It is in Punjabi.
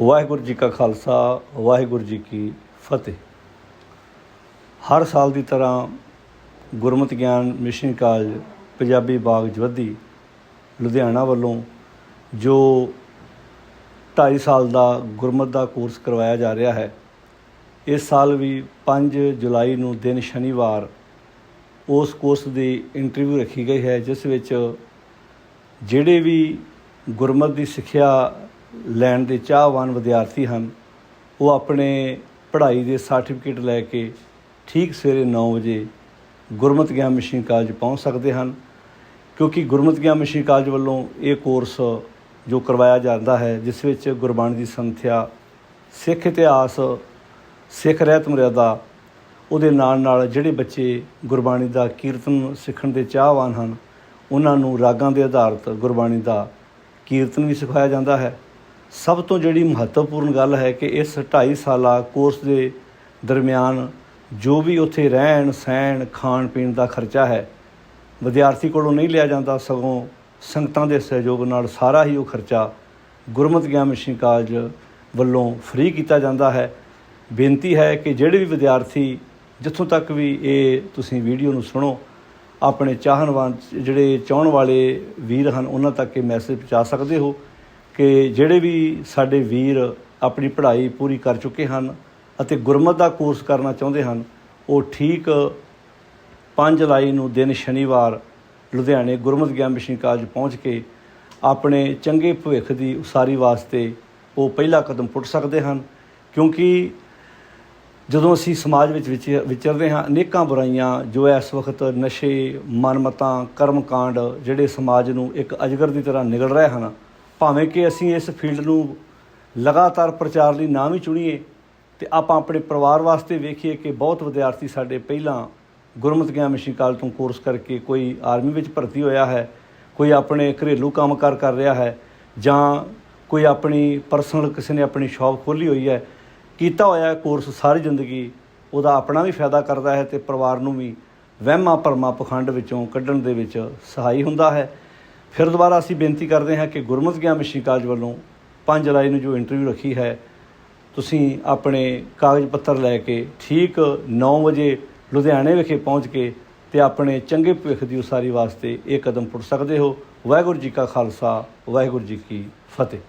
ਵਾਹਿਗੁਰੂ ਜੀ ਕਾ ਖਾਲਸਾ, ਵਾਹਿਗੁਰੂ ਜੀ ਕੀ ਫਤਿਹ। ਹਰ ਸਾਲ ਦੀ ਤਰ੍ਹਾਂ ਗੁਰਮਤਿ ਗਿਆਨ ਮਿਸ਼ਨ ਕਾਲਜ ਪੰਜਾਬੀ ਬਾਗ ਜਵੱਦੀ ਲੁਧਿਆਣਾ ਵੱਲੋਂ ਜੋ 2.5 ਸਾਲ ਦਾ ਗੁਰਮਤ ਦਾ ਕੋਰਸ ਕਰਵਾਇਆ ਜਾ ਰਿਹਾ ਹੈ, ਇਸ ਸਾਲ ਵੀ 5 ਜੁਲਾਈ ਨੂੰ ਦਿਨ ਸ਼ਨੀਵਾਰ ਉਸ ਕੋਰਸ ਦੀ ਇੰਟਰਵਿਊ ਰੱਖੀ ਗਈ ਹੈ, ਜਿਸ ਵਿੱਚ ਜਿਹੜੇ ਵੀ ਗੁਰਮਤ ਦੀ ਸਿੱਖਿਆ ਲੈਣ ਦੇ ਚਾਹਵਾਨ ਵਿਦਿਆਰਥੀ ਹਨ, ਉਹ ਆਪਣੇ ਪੜ੍ਹਾਈ ਦੇ ਸਰਟੀਫਿਕੇਟ ਲੈ ਕੇ ਠੀਕ ਸਵੇਰੇ 9 ਵਜੇ ਗੁਰਮਤਿ ਗਿਆਨ ਮਿਸ਼ਨ ਕਾਲਜ ਪਹੁੰਚ ਸਕਦੇ ਹਨ, ਕਿਉਂਕਿ ਗੁਰਮਤਿ ਗਿਆਨ ਮਿਸ਼ਨ ਕਾਲਜ ਵੱਲੋਂ ਇਹ ਕੋਰਸ ਜੋ ਕਰਵਾਇਆ ਜਾਂਦਾ ਹੈ, ਜਿਸ ਵਿੱਚ ਗੁਰਬਾਣੀ ਦੀ ਸੰਥਿਆ, ਸਿੱਖ ਇਤਿਹਾਸ, ਸਿੱਖ ਰਹਿਤ ਮਰਿਆਦਾ, ਉਹਦੇ ਨਾਲ ਨਾਲ ਜਿਹੜੇ ਬੱਚੇ ਗੁਰਬਾਣੀ ਦਾ ਕੀਰਤਨ ਸਿੱਖਣ ਦੇ ਚਾਹਵਾਨ ਹਨ, ਉਹਨਾਂ ਨੂੰ ਰਾਗਾਂ ਦੇ ਆਧਾਰਿਤ ਗੁਰਬਾਣੀ ਦਾ ਕੀਰਤਨ ਵੀ ਸਿਖਾਇਆ ਜਾਂਦਾ ਹੈ। ਸਭ ਤੋਂ ਜਿਹੜੀ ਮਹੱਤਵਪੂਰਨ ਗੱਲ ਹੈ ਕਿ ਇਸ 2.5 ਸਾਲਾ ਕੋਰਸ ਦੇ ਦਰਮਿਆਨ ਜੋ ਵੀ ਉੱਥੇ ਰਹਿਣ, ਸਹਿਣ, ਖਾਣ, ਪੀਣ ਦਾ ਖਰਚਾ ਹੈ, ਵਿਦਿਆਰਥੀ ਕੋਲੋਂ ਨਹੀਂ ਲਿਆ ਜਾਂਦਾ, ਸਗੋਂ ਸੰਗਤਾਂ ਦੇ ਸਹਿਯੋਗ ਨਾਲ ਸਾਰਾ ਹੀ ਉਹ ਖਰਚਾ ਗੁਰਮਤਿ ਗਿਆਨ ਮਿਸ਼ਨ ਕਾਲਜ ਵੱਲੋਂ ਫ੍ਰੀ ਕੀਤਾ ਜਾਂਦਾ ਹੈ। ਬੇਨਤੀ ਹੈ ਕਿ ਜਿਹੜੇ ਵੀ ਵਿਦਿਆਰਥੀ ਜਿੱਥੋਂ ਤੱਕ ਵੀ ਇਹ ਤੁਸੀਂ ਵੀਡੀਓ ਨੂੰ ਸੁਣੋ, ਆਪਣੇ ਚਾਹਨਵਾਨ ਜਿਹੜੇ ਚਾਹਣ ਵਾਲੇ ਵੀਰ ਹਨ, ਉਹਨਾਂ ਤੱਕ ਇਹ ਮੈਸੇਜ ਪਹੁੰਚਾ ਸਕਦੇ ਹੋ। ਕਿ ਜਿਹੜੇ ਵੀ ਸਾਡੇ ਵੀਰ ਆਪਣੀ ਪੜ੍ਹਾਈ ਪੂਰੀ ਕਰ ਚੁੱਕੇ ਹਨ ਅਤੇ ਗੁਰਮਤ ਦਾ ਕੋਰਸ ਕਰਨਾ ਚਾਹੁੰਦੇ ਹਨ, ਉਹ ਠੀਕ 5 ਜੁਲਾਈ ਨੂੰ ਦਿਨ ਸ਼ਨੀਵਾਰ ਲੁਧਿਆਣੇ ਗੁਰਮਤਿ ਗਿਆਨ ਮਿਸ਼ਨ ਕਾਲਜ ਪਹੁੰਚ ਕੇ ਆਪਣੇ ਚੰਗੇ ਭਵਿੱਖ ਦੀ ਉਸਾਰੀ ਵਾਸਤੇ ਉਹ ਪਹਿਲਾ ਕਦਮ ਪੁੱਟ ਸਕਦੇ ਹਨ, ਕਿਉਂਕਿ ਜਦੋਂ ਅਸੀਂ ਸਮਾਜ ਵਿੱਚ ਵਿਚ- ਵਿਚਰਦੇ ਹਾਂ, ਅਨੇਕਾਂ ਬੁਰਾਈਆਂ ਜੋ ਇਸ ਵਕਤ ਨਸ਼ੇ, ਮਨਮਤਾਂ, ਕਰਮਕਾਂਡ, ਜਿਹੜੇ ਸਮਾਜ ਨੂੰ ਇੱਕ ਅਜਗਰ ਦੀ ਤਰ੍ਹਾਂ ਨਿਗਲ ਰਹੇ ਹਨ ਭਾਵੇਂ ਕਿ ਅਸੀਂ ਇਸ ਫੀਲਡ ਨੂੰ ਲਗਾਤਾਰ ਪ੍ਰਚਾਰ ਲਈ ਨਾ ਵੀ ਚੁਣੀਏ, ਤੇ ਆਪਾਂ ਆਪਣੇ ਪਰਿਵਾਰ ਵਾਸਤੇ ਵੇਖੀਏ ਕਿ ਬਹੁਤ ਵਿਦਿਆਰਥੀ ਸਾਡੇ ਪਹਿਲਾਂ ਗੁਰਮਤਿ ਗਿਆਨ ਮਿਸ਼ਨ ਕਾਲਜ ਤੋਂ ਕੋਰਸ ਕਰਕੇ ਕੋਈ ਆਰਮੀ ਵਿੱਚ ਭਰਤੀ ਹੋਇਆ ਹੈ, ਕੋਈ ਆਪਣੇ ਘਰੇਲੂ ਕੰਮਕਾਰ ਕਰ ਰਿਹਾ ਹੈ, ਜਾਂ ਕੋਈ ਆਪਣੀ ਪਰਸਨਲ ਕਿਸੇ ਨੇ ਆਪਣੀ ਸ਼ਾਪ ਖੋਲ੍ਹੀ ਹੋਈ ਹੈ, ਕੀਤਾ ਹੋਇਆ ਕੋਰਸ ਸਾਰੀ ਜ਼ਿੰਦਗੀ ਉਹਦਾ ਆਪਣਾ ਵੀ ਫਾਇਦਾ ਕਰਦਾ ਹੈ ਤੇ ਪਰਿਵਾਰ ਨੂੰ ਵੀ ਵਹਿਮਾਂ ਭਰਮਾਂ ਪਖੰਡ ਵਿੱਚੋਂ ਕੱਢਣ ਦੇ ਵਿੱਚ ਸਹਾਈ ਹੁੰਦਾ ਹੈ। ਫਿਰ ਦੁਬਾਰਾ ਅਸੀਂ ਬੇਨਤੀ ਕਰਦੇ ਹਾਂ ਕਿ ਗੁਰਮਤਿ ਗਿਆਨ ਮਿਸ਼ਨ ਕਾਲਜ ਵੱਲੋਂ 5 ਜੁਲਾਈ ਨੂੰ ਜੋ ਇੰਟਰਵਿਊ ਰੱਖੀ ਹੈ, ਤੁਸੀਂ ਆਪਣੇ ਕਾਗਜ਼ ਪੱਤਰ ਲੈ ਕੇ ਠੀਕ 9 ਵਜੇ ਲੁਧਿਆਣੇ ਵਿਖੇ ਪਹੁੰਚ ਕੇ ਤੇ ਆਪਣੇ ਚੰਗੇ ਭਵਿੱਖ ਦੀ ਉਸਾਰੀ ਵਾਸਤੇ ਇਹ ਕਦਮ ਪੁੱਟ ਸਕਦੇ ਹੋ। ਵਾਹਿਗੁਰੂ ਜੀ ਕਾ ਖਾਲਸਾ, ਵਾਹਿਗੁਰੂ ਜੀ ਕੀ ਫਤਿਹ।